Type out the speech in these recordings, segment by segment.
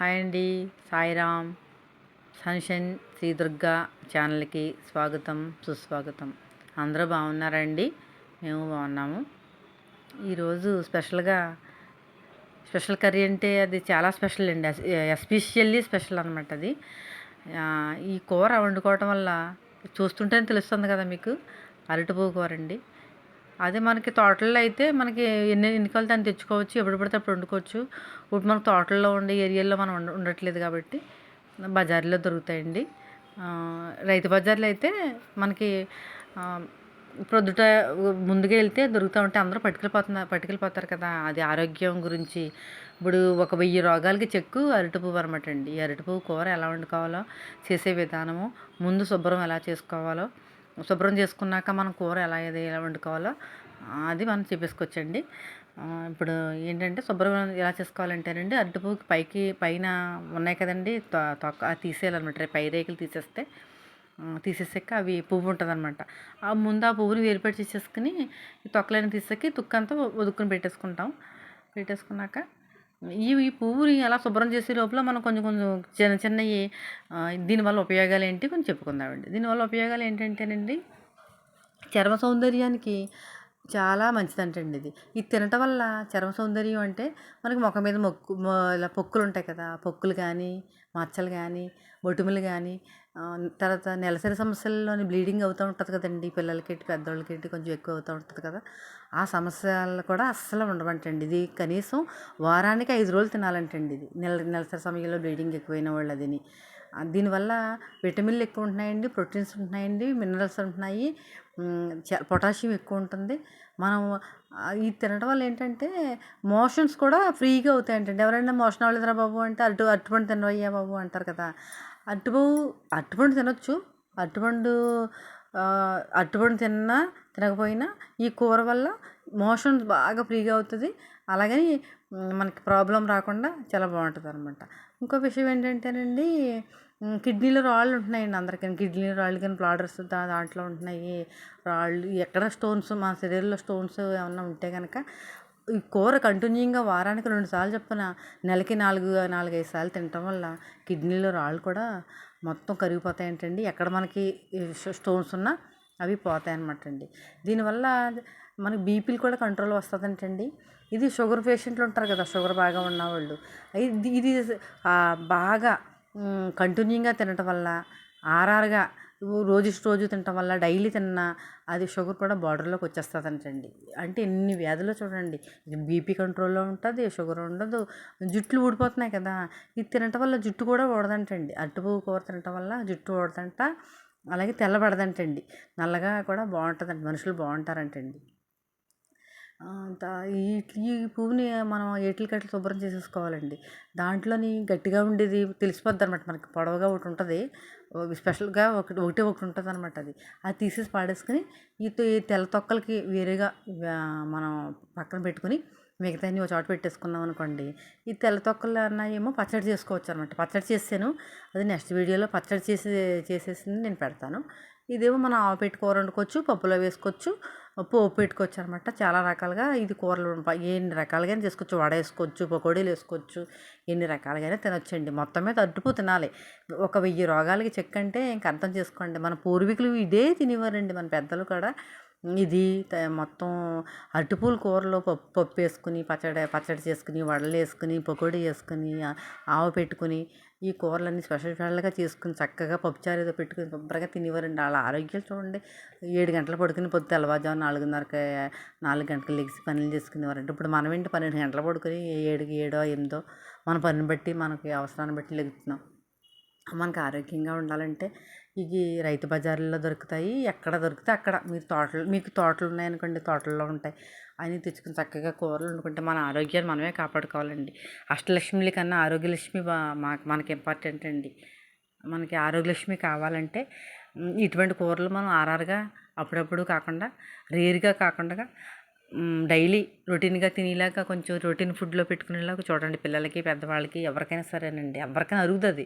Hi అండి. సాయిరామ్. సన్షన్ శ్రీ దుర్గా ఛానల్కి స్వాగతం సుస్వాగతం. అందరూ బాగున్నారండి? మేము బాగున్నాము. ఈరోజు స్పెషల్గా స్పెషల్ కర్రీ అంటే అది చాలా స్పెషల్ అండి. ఎస్పెషల్లీ స్పెషల్ అనమాట అది. ఈ కూర వండుకోవటం వల్ల చూస్తుంటేనే తెలుస్తుంది కదా మీకు. అరటిపువ్వు కూర అండి అదే మనకి తోటల్లో అయితే మనకి ఎన్ని ఎన్ని దాన్ని తెచ్చుకోవచ్చు ఎప్పుడు పడితే అప్పుడు వండుకోవచ్చు. ఇప్పుడు మనకు తోటల్లో ఉండే ఏరియాలో మనం ఉండ ఉండట్లేదు కాబట్టి బజార్లో దొరుకుతాయండి. రైతు బజార్లో అయితే మనకి ప్రొద్దుట ముందుగా వెళ్తే దొరుకుతూ ఉంటే అందరూ పట్టుకెళ్ళిపోతున్నారు పట్టుకెళ్ళిపోతారు కదా. అది ఆరోగ్యం గురించి. ఇప్పుడు ఒక వెయ్యి రోగాలకి చెక్కు అరటిపువ్వు అనమాట అండి. ఈ అరటిపువ్వు కూర ఎలా వండుకోవాలో చేసే విధానము ముందు శుభ్రం ఎలా చేసుకోవాలో శుభ్రం చేసుకున్నాక మనం కూర ఎలా ఏది ఎలా వండుకోవాలో అది మనం చెప్పేసుకోవచ్చండి ఇప్పుడు ఏంటంటే శుభ్రం ఎలా చేసుకోవాలంటేనండి అరటిపువ్వుకి పైకి పైన ఉన్నాయి కదండి తొ- తొక్క తీసేయాలన్నమాట. తీసేయాలన్నమాట పై రేకులు తీసేస్తే తీసేసాక అవి పువ్వు ఉంటుంది అనమాట ఆ ముందు ఆ పువ్వుని వేరుపెట్టి తీసేసుకుని తొక్కలైన తీసేకి తుక్కంతా వదుక్కుని పెట్టేసుకుంటాం. పెట్టేసుకున్నాక ఈ ఈ పువ్వుని అలా శుభ్రం చేసే లోపల మనం కొంచెం కొంచెం చిన్న చిన్నవి దీనివల్ల ఉపయోగాలు ఏంటి కొంచెం చెప్పుకుందామండి. దీనివల్ల ఉపయోగాలు ఏంటంటేనండి చర్మ సౌందర్యానికి చాలా మంచిదంటండి ఇది. ఇది తినటం వల్ల చర్మ సౌందర్యం అంటే మనకి ముఖం మీద మొక్కు ఇలా పొక్కులు ఉంటాయి కదా పొక్కులు కానీ మచ్చలు కానీ బొటుములు కానీ తర్వాత నెలసరి సమస్యల్లోని బ్లీడింగ్ అవుతూ ఉంటుంది కదండి. పిల్లలకి పెద్దవాళ్ళకి కొంచెం ఎక్కువ అవుతూ ఉంటుంది కదా. ఆ సమస్యలు కూడా అస్సలు ఉండవంటండి. ఇది కనీసం వారానికి ఐదు రోజులు తినాలంటండి ఇది. నెల నెలసరి సమయంలో బ్లీడింగ్ ఎక్కువైన వాళ్ళు అదిని దీనివల్ల విటమిన్లు ఎక్కువ ఉంటున్నాయండి ప్రోటీన్స్ ఉంటున్నాయండి మినరల్స్ ఉంటున్నాయి చ- పొటాషియం ఎక్కువ ఉంటుంది. మనం ఇది తినడం వల్ల ఏంటంటే మోషన్స్ కూడా ఫ్రీగా అవుతాయంటండి. ఎవరైనా మోషన్ అవ్వలేదురా బాబు అంటే అటు అటువంటి తినవయ్యా బాబు అంటారు కదా. అరటిపండు అరటిపండు తినొచ్చు. అరటిపండు అరటిపండు తిన్నా తినకపోయినా ఈ కూర వల్ల మోషన్ బాగా ఫ్రీగా అవుతుంది. అలాగని మనకి ప్రాబ్లం రాకుండా చాలా బాగుంటుంది అనమాట ఇంకో విషయం ఏంటంటేనండి కిడ్నీలో రాళ్ళు ఉంటున్నాయండి అందరికీ. కిడ్నీలో రాళ్ళు కానీ బ్లాడర్స్ దాంట్లో ఉంటున్నాయి. రాళ్ళు ఎక్కడ స్టోన్స్ మన శరీరంలో స్టోన్స్ ఏమన్నా ఉంటే కనుక ఈ కూర కంటిన్యూగా వారానికి రెండు సార్లు చొప్పున నెలకి నాలుగు నాలుగైదు సార్లు తినటం వల్ల కిడ్నీలో రాళ్ళు కూడా మొత్తం కరిగిపోతాయంటండి. ఎక్కడ మనకి స్టోన్స్ ఉన్నా అవి పోతాయి అన్నమాట అండి దీనివల్ల మనకి బీపీలు కూడా కంట్రోల్ వస్తుందంటండి. ఇది షుగర్ పేషెంట్లు ఉంటారు కదా షుగర్ బాగా ఉన్నవాళ్ళు. ఇది ఇది బాగా కంటిన్యూగా తినటం వల్ల ఆర్ఆర్గా రోజు రోజు తినటం వల్ల డైలీ తిన్నా అది షుగర్ కూడా బార్డర్లోకి వచ్చేస్తుందంటండి. అంటే ఎన్ని వ్యాధులు చూడండి. బీపీ కంట్రోల్లో ఉంటుంది షుగర్ ఉండదు జుట్లు ఊడిపోతున్నాయి కదా. ఇది తినటం వల్ల జుట్టు కూడా ఊడదంటండి. అట్టుపువ్వు కూర తినటం వల్ల జుట్టు ఊడదంట అలాగే తెల్లబడదంటండి. నల్లగా కూడా బాగుంటుందండి మనుషులు బాగుంటారంటండి. ఈ పువ్వుని మనం ఏటిల్ శుభ్రం చేసేసుకోవాలండి. దాంట్లోని గట్టిగా ఉండేది తెలిసిపోద్ది అనమాట మనకి పొడవుగా ఒకటి ఉంటుంది. స్పెషల్గా ఒకటి ఒకటి ఒకటి ఉంటుంది అనమాట అది. అది తీసేసి పాడేసుకుని ఈ తెల్ల తొక్కలకి వేరేగా మనం పక్కన పెట్టుకుని మిగతాన్ని ఒక చోట పెట్టేసుకున్నాం అనుకోండి. ఈ తెల్ల తొక్కలు అన్న ఏమో పచ్చడి చేసుకోవచ్చు అనమాట పచ్చడి చేసాను అది నెక్స్ట్ వీడియోలో పచ్చడి చేసి చేసేసి నేను పెడతాను. ఇదేమో మనం ఆవు పెట్టి కూర వండుకోవచ్చు పప్పులో వేసుకోవచ్చు పోపు పెట్టుకోవచ్చు అనమాట చాలా రకాలుగా ఇది కూరలు ఎన్ని రకాలుగా చేసుకోవచ్చు. వడ వేసుకోవచ్చు పకోడీలు వేసుకోవచ్చు ఎన్ని రకాలుగానే తినొచ్చండి. మొత్తం మీద అడ్డుపు తినాలి. ఒక వెయ్యి రోగాలకి చెక్ అంటే ఇంక అర్థం చేసుకోండి. మన పూర్వీకులు ఇదే తినేవారండి మన పెద్దలు కూడా. ఇది మొత్తం అరటిపూల కూరలో పప్పు పప్పు వేసుకుని పచ్చడి పచ్చడి చేసుకుని వడలు వేసుకుని పకోడీ వేసుకుని ఆ- ఆవ పెట్టుకుని ఈ కూరలన్నీ స్పెషల్ స్పెషల్గా చేసుకుని చక్కగా పప్పుచారు ఏదో పెట్టుకుని శుభ్రంగా తినేవారండి. వాళ్ళ ఆరోగ్యాలు చూడండి. ఏడు గంటలు పడుకుని పొద్దు తెల్లవారుజాము నాలుగున్నరకి నాలుగు గంటలు లెగిసి పనులు చేసుకునేవారండి. ఇప్పుడు మనం ఏంటి పన్నెండు గంటలు పడుకుని ఏడుకి ఏడో ఎనిమిదో మన పనిని బట్టి మనకి అవసరాన్ని బట్టి లెగుతున్నాం. మనకు ఆరోగ్యంగా ఉండాలంటే ఇవి రైతు బజార్లో దొరుకుతాయి ఎక్కడ దొరికితే అక్కడ. మీరు తోటలు మీకు తోటలు ఉన్నాయనుకోండి తోటల్లో ఉంటాయి. అని తెచ్చుకుని చక్కగా కూరలు వండుకుంటే మన ఆరోగ్యాన్ని మనమే కాపాడుకోవాలండి. అష్టలక్ష్మిల కన్నా ఆరోగ్యలక్ష్మి మాకు మనకి ఇంపార్టెంట్ అండి. మనకి ఆరోగ్యలక్ష్మి కావాలంటే ఇటువంటి కూరలు మనం ఆర్ఆర్గా అప్పుడప్పుడు కాకుండా రేరుగా కాకుండా డైలీ రొటీన్గా తినేలాగా కొంచెం రొటీన్ ఫుడ్లో పెట్టుకునేలాగా చూడండి పిల్లలకి పెద్దవాళ్ళకి ఎవరికైనా సరేనండి. ఎవరికైనా అరుగుతుంది.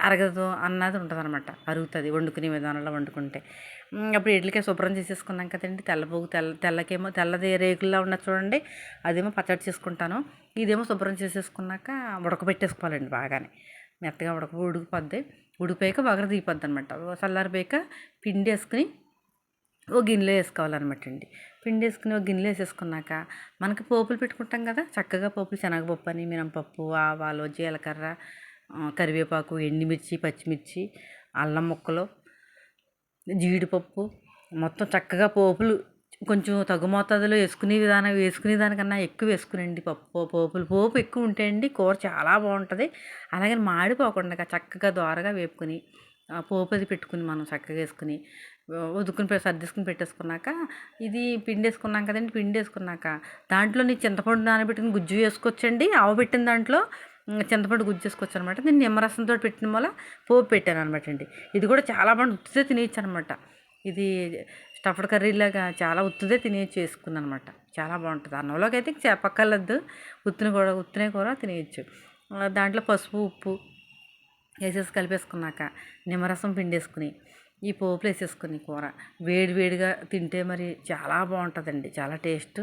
అరగదు అన్నది ఉంటుంది అనమాట అరుగుతుంది. వండుకునే విధానంలో వండుకుంటే. అప్పుడు ఇడ్లీకి శుభ్రం చేసేసుకున్నాం కదండి. తెల్లపోగు తెల్ల తెల్లకేమో తెల్లది రేకుల్లో ఉన్నది చూడండి అదేమో పచ్చడి చేసుకుంటాను. ఇదేమో శుభ్రం చేసేసుకున్నాక ఉడకబెట్టేసుకోవాలండి బాగానే. మెత్తగా ఉడక ఉడికిపోద్ది. ఉడిపోయాక బాగా దిగిపోద్ది అనమాట చల్లారిపోయాక పిండి వేసుకుని ఓ గిన్నెలో వేసుకోవాలన్నమాట అండి పిండి వేసుకుని ఒక గిన్నెలో వేసేసుకున్నాక మనకి పోపులు పెట్టుకుంటాం కదా చక్కగా పోపులు శనగపప్పు అని మినపప్పు ఆవాలు జీలకర్ర కరివేపాకు ఎండుమిర్చి పచ్చిమిర్చి అల్లం ముక్కలు జీడిపప్పు మొత్తం చక్కగా పోపులు కొంచెం తగు మోతాదులో వేసుకునే విధానం వేసుకునే దానికన్నా ఎక్కువ వేసుకునండి పప్పు పోపులు. పోపు ఎక్కువ ఉంటాయండి కూర చాలా బాగుంటుంది. అలాగే మాడిపోకుండా చక్కగా దోరగా వేపుకొని ఆ పోపు అది పెట్టుకుని మనం చక్కగా వేసుకుని ఉదుకుని సర్దేసుకుని పెట్టేసుకున్నాక ఇది పిండి వేసుకున్నాం కదండి పిండి వేసుకున్నాక దాంట్లో నీ చింతపండు నానబెట్టుకుని గుజ్జు వేసుకోవచ్చండి. ఆవబెట్టిన దాంట్లో చింతపండు గుజ్జు వేసుకోవచ్చు అనమాట నేను నిమ్మరసంతో పెట్టిన వల్ల పోపు పెట్టాను అనమాట అండి. ఇది కూడా చాలా బాగుంది ఉత్తిదే తినేయచ్చు అనమాట ఇది స్టఫ్డ్ కర్రీలాగా చాలా ఉత్తుదే తినేయచ్చు వేసుకున్నాను అనమాట చాలా బాగుంటుంది. అన్నంలోకి అయితే చెప్పక్కర్లేదు. ఉత్తిన కూడా ఉత్తినే కూర తినేయచ్చు. దాంట్లో పసుపు ఉప్పు వేసేసి కలిపేసుకున్నాక నిమ్మరసం పిండేసుకుని ఈ పోపులు వేసేసుకుని కూర. వేడి వేడిగా తింటే మరి చాలా బాగుంటుందండి. చాలా టేస్ట్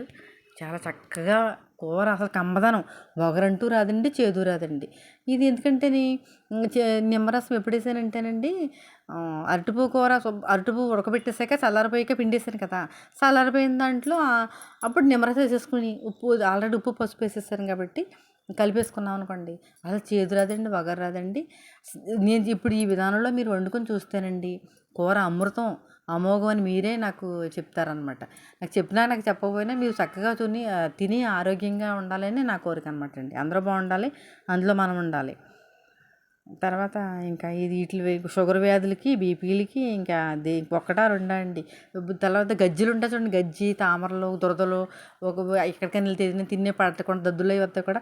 చాలా చక్కగా కూర అసలు కమ్మదనం. ఒగరంటూ రాదండి చేదు రాదండి. ఇది ఎందుకంటేని చే- నిమ్మరసం ఎప్పుడేసానంటేనండి అరటిపువ్వు కూర శుభ్- అరటిపువ్వు ఉడకబెట్టేసాక చల్లారిపోయాక పిండేసాను కదా. చల్లారిపోయిన దాంట్లో అప్పుడు నిమ్మరసం వేసేసుకుని ఉప్పు ఆల్రెడీ ఉప్పు పసుపు వేసేసాను కాబట్టి కలిపేసుకున్నాం అనుకోండి. అసలు చేదు రాదండి వగరు రాదండి. నేను ఇప్పుడు ఈ విధానంలో మీరు వండుకొని చూస్తేనండి కూర అమృతం అమోఘం అని మీరే నాకు చెప్తారనమాట నాకు చెప్పినా నాకు చెప్పకపోయినా మీరు చక్కగా తిని తిని ఆరోగ్యంగా ఉండాలని నా కోరిక అనమాట అండి. అందరూ బాగుండాలి అందులో మనం ఉండాలి. తర్వాత ఇంకా ఇది వీటి షుగర్ వ్యాధులకి బీపీలకి ఇంకా అది ఒక్కటా రెండా అండి. తర్వాత గజ్జలు ఉంటాయి చూడండి గజ్జి తామరలు దురదలు ఒక ఎక్కడికైనా వెళ్ళి ఏదైనా తినే పడకుండా దద్దులు అవి వస్తే కూడా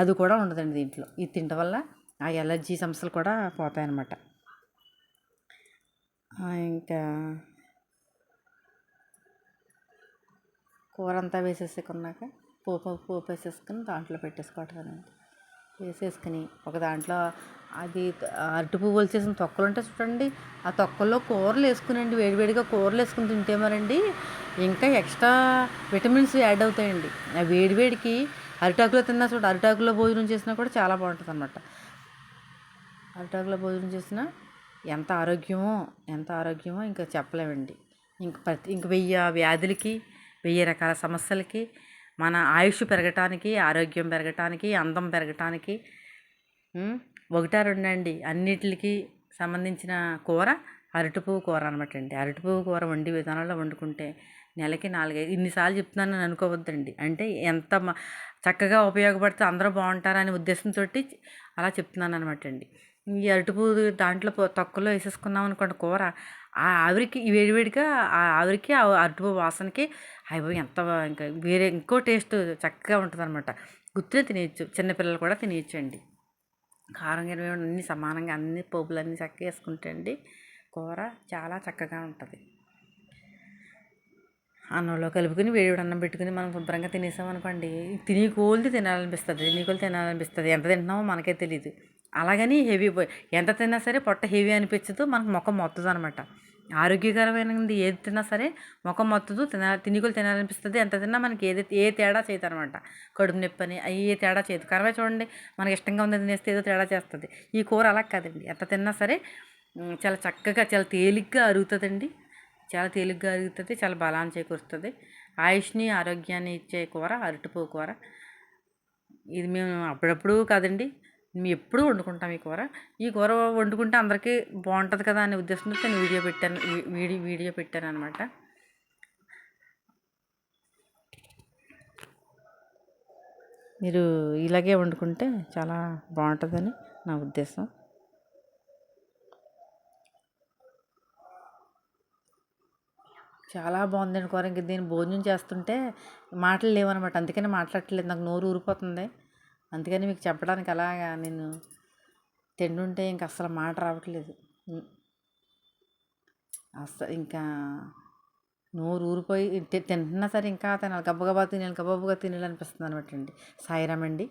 అది కూడా ఉండదండి దీంట్లో. ఇది తినడం వల్ల ఆ ఎలర్జీ సమస్యలు కూడా పోతాయన్నమాట. ఇంకా కూర అంతా వేసేసుకున్నాక పోపు పోపు వేసేసుకుని దాంట్లో పెట్టేసుకోవటమేనండి వేసేసుకుని ఒక దాంట్లో అది అరటి పువ్వులు చేసిన తొక్కలు ఉంటాయి చూడండి. ఆ తొక్కల్లో కూరలు వేసుకునండి. వేడివేడిగా కూరలు వేసుకుని తింటే మరండి ఇంకా ఎక్స్ట్రా విటమిన్స్ యాడ్ అవుతాయండి. ఆ వేడివేడికి అరిటాకులో తిన్నా చూడ అరిటాకులో భోజనం చేసినా కూడా చాలా బాగుంటుంది అనమాట అరిటాకులో భోజనం చేసినా ఎంత ఆరోగ్యమో ఎంత ఆరోగ్యమో ఇంకా చెప్పలేమండి. ఇంక ప్రతి ఇంక వెయ్యి వ్యాధులకి వెయ్యి రకాల సమస్యలకి మన ఆయుష్ పెరగటానికి ఆరోగ్యం పెరగటానికి అందం పెరగటానికి ఒకటా రెండండి. అన్నిటికి సంబంధించిన కూర అరటిపువ్వు కూర అనమాట అండి. అరటిపువ్వు కూర వండి విధానంలో వండుకుంటే నెలకి నాలుగైదు ఇన్నిసార్లు చెప్తున్నాను అని అనుకోవద్దండి. అంటే ఎంత మ- చక్కగా ఉపయోగపడితే అందరూ బాగుంటారనే ఉద్దేశంతో అలా చెప్తున్నాను అనమాట అండి. ఈ అరటిపువ్వు దాంట్లో తక్కువలో తొక్కలో వేసేసుకున్నాం అనుకోండి కూర ఆ ఆవిరికి వేడివేడిగా ఆ ఆవిరికి ఆ అరటిపువ్వు వాసనకి అయ్యో ఎంత ఇంకా వేరే ఇంకో టేస్ట్ చక్కగా ఉంటుంది అనమాట గుత్తినే తినేయచ్చు. చిన్నపిల్లలు కూడా తినేయచ్చు అండి. కారం గిరం అన్నీ సమానంగా అన్ని పోపులు అన్నీ చక్కగా వేసుకుంటే అండి కూర చాలా చక్కగా ఉంటుంది. అన్నంలో కలుపుకొని వేడి అన్నం పెట్టుకుని మనం శుభ్రంగా తినేసామనుకోండి తినే తిని కోల్ది తినాలనిపిస్తుంది. తిని కోల్ది తినాలనిపిస్తుంది. ఎంత తింటున్నామో మనకే తెలియదు అలాగని హెవీ ఎంత తిన్నా సరే పొట్ట హెవీ అనిపించదు మనకు ముఖం మొత్తదనమాట ఆరోగ్యకరమైనది ఏది తిన్నా సరే ముఖం మొత్తదు తిన తినికులు తినాలనిపిస్తుంది. ఎంత తిన్నా మనకి ఏది ఏ తేడా చేయదు అనమాట కడుపు నొప్పి అని అవి ఏ తేడా చేయదు. కరవే చూడండి మనకి ఇష్టంగా ఉంది తినేస్తే ఏదో తేడా చేస్తుంది. ఈ కూర అలా కాదండి. ఎంత తిన్నా సరే చాలా చక్కగా చాలా తేలిగ్గా అరుగుతుందండి. చాలా తేలిగ్గా అరుగుతుంది చాలా బలాన్ని చేకూరుస్తుంది. ఆయుష్ని ఆరోగ్యాన్ని ఇచ్చే కూర అరటిపో కూర. ఇది మేము అప్పుడప్పుడు కాదండి. మేము ఎప్పుడూ వండుకుంటాం ఈ కూర. ఈ కూర వండుకుంటే అందరికీ బాగుంటుంది కదా అనే ఉద్దేశంతో నేను వీడియో పెట్టాను. వీడియో వీడియో పెట్టాను అనమాట మీరు ఇలాగే వండుకుంటే చాలా బాగుంటుందని నా ఉద్దేశం. చాలా బాగుందండి కూర. ఇంక దీన్ని భోజనం చేస్తుంటే మాటలు లేవనమాట అందుకని మాట్లాడట్లేదు. నాకు నోరు ఊరిపోతుంది. అందుకని మీకు చెప్పడానికి అలాగా నేను తింటుంటే ఇంక అస్సలు మాట రావట్లేదు. అస్సలు ఇంకా నోరు ఊరిపోయి తింటున్నా సరే ఇంకా తినాలి. గబగబా తినాలి గబగబా తినాలి అనిపిస్తుంది అనమాట అండి. సాయిరామండి.